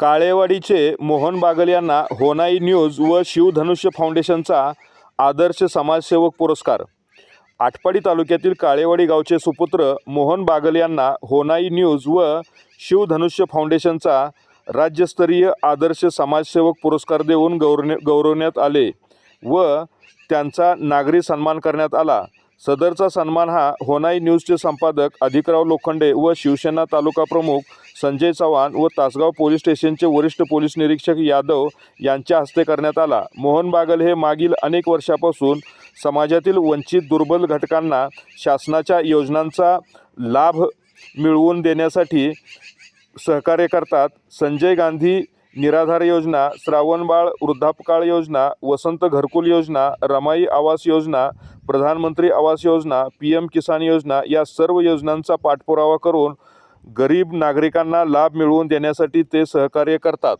काळेवाडीचे मोहन बागल यांना होनाई न्यूज व शिवधनुष्य फाउंडेशनचा आदर्श समाजसेवक पुरस्कार. आटपाडी तालुक्यातील काळेवाडी गावचे सुपुत्र मोहन बागल यांना होनाई न्यूज व शिवधनुष्य फाउंडेशनचा राज्यस्तरीय आदर्श समाजसेवक पुरस्कार देऊन गौरव गौरवण्यात आले व त्यांचा नागरी सन्मान करण्यात आला. सदरचा सन्मान हा होनाई न्यूजचे संपादक अधिकराव लोखंडे व शिवसेना तालुका प्रमुख संजय चव्हाण व तासगाव पोलीस स्टेशनचे वरिष्ठ पोलीस निरीक्षक यादव यांच्या हस्ते करण्यात आला. मोहन बागल हे मागील अनेक वर्षापासून समाजातील वंचित दुर्बल घटकांना शासनाच्या योजनांचा लाभ मिळवून देण्यासाठी सहकार्य करतात. संजय गांधी निराधार योजना श्रावणबाळ वृद्धापकाळ योजना वसंत घरकुल योजना रमाई आवास योजना प्रधानमंत्री आवास योजना पी एम किसान योजना या सर्व योजनांचा पाठपुरावा करून गरीब नागरिकांना लाभ मिळवून देण्यासाठी ते सहकार्य करतात.